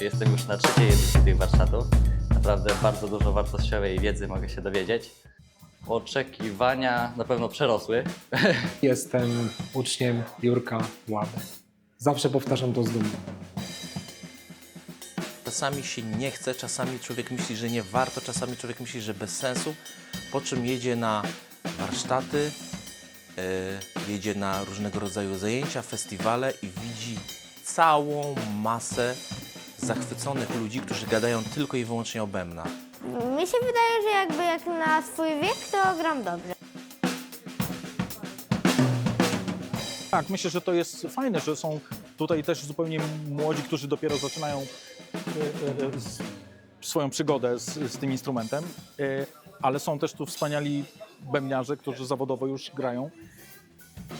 Jestem już na trzeciej edycji tych warsztatów. Naprawdę bardzo dużo wartościowej wiedzy mogę się dowiedzieć. Oczekiwania na pewno przerosły. Jestem uczniem Jurka Łady. Zawsze powtarzam to z dumą. Czasami się nie chce, czasami człowiek myśli, że nie warto, czasami człowiek myśli, że bez sensu, po czym jedzie na warsztaty, e, jedzie na różnego rodzaju zajęcia, festiwale i widzi całą masę zachwyconych ludzi, którzy gadają tylko i wyłącznie o bębnach. Mi się wydaje, że jakby jak na swój wiek, to gram dobrze. Tak, myślę, że to jest fajne, że są tutaj też zupełnie młodzi, którzy dopiero zaczynają e, e, z- swoją przygodę z, z tym instrumentem, e, ale są też tu wspaniali bębniarze, którzy zawodowo już grają.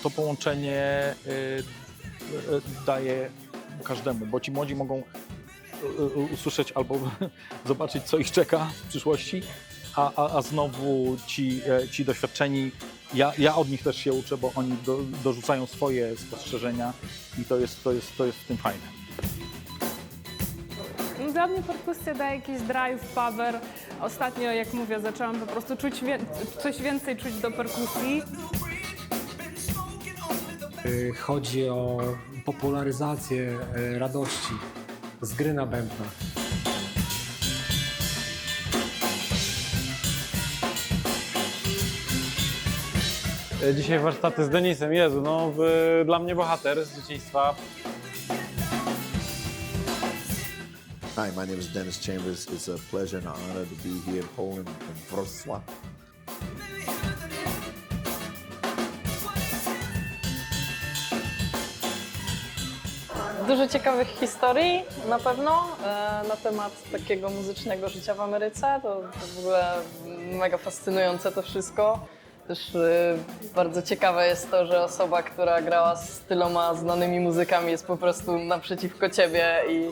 To połączenie e, e, daje każdemu, bo ci młodzi mogą e, e, usłyszeć albo zobaczyć, co ich czeka w przyszłości, a, a, a znowu ci, e, ci doświadczeni, ja, ja od nich też się uczę, bo oni do, dorzucają swoje spostrzeżenia i to jest, to, jest, to jest w tym fajne. No, Dla mnie perkusja daje jakiś drive, power. Ostatnio, jak mówię, zaczęłam po prostu czuć wie- coś więcej czuć do perkusji. Y, Chodzi o popularyzację y, radości z gry na bębnach. Dzisiaj warsztaty z Denisem. Jezu, no w, dla mnie bohater z dzieciństwa. Hi, my name is Dennis Chambers. It's a pleasure and an honor to be here in Poland in Wrocław. Dużo ciekawych historii na pewno e, na temat takiego muzycznego życia w Ameryce. To, to w ogóle mega fascynujące to wszystko. Też e, bardzo ciekawe jest to, że osoba, która grała z tyloma znanymi muzykami jest po prostu naprzeciwko ciebie i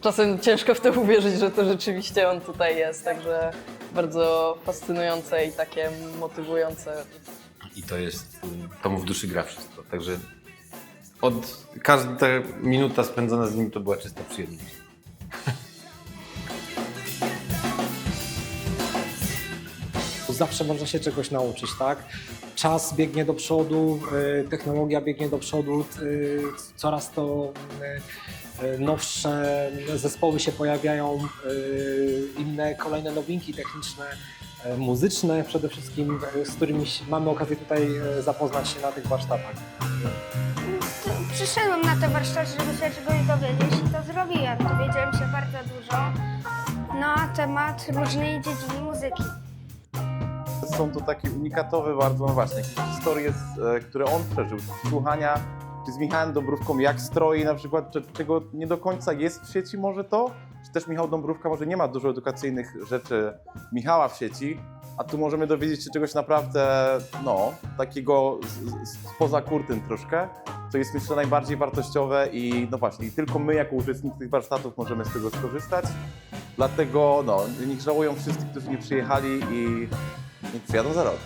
czasem ciężko w to uwierzyć, że to rzeczywiście on tutaj jest. Także bardzo fascynujące i takie motywujące. I to jest, to mu w duszy gra wszystko. Także od każda minuta spędzona z nim to była czysta przyjemność. Zawsze można się czegoś nauczyć, tak? Czas biegnie do przodu, y, technologia biegnie do przodu, y, coraz to y, nowsze zespoły się pojawiają, inne kolejne nowinki techniczne, muzyczne przede wszystkim, z którymi mamy okazję tutaj zapoznać się na tych warsztatach. Przyszedłem na te warsztaty, żeby się czegoś dowiedzieć i to zrobiłem. Dowiedziałem się bardzo dużo na temat różnej dziedziny muzyki. Są to takie unikatowe bardzo, no właśnie, historie, e, które on przeżył. Słuchania, z Michałem Dąbrówką, jak stroi na przykład, czego nie do końca jest w sieci może to, czy też Michał Dąbrówka może nie ma dużo edukacyjnych rzeczy Michała w sieci, a tu możemy dowiedzieć się czegoś naprawdę, no, takiego spoza kurtyn troszkę, co jest myślę najbardziej wartościowe i no właśnie, tylko my jako uczestnicy tych warsztatów możemy z tego skorzystać. Dlatego no, niech żałują wszyscy, którzy nie przyjechali i niech przyjadą za rok.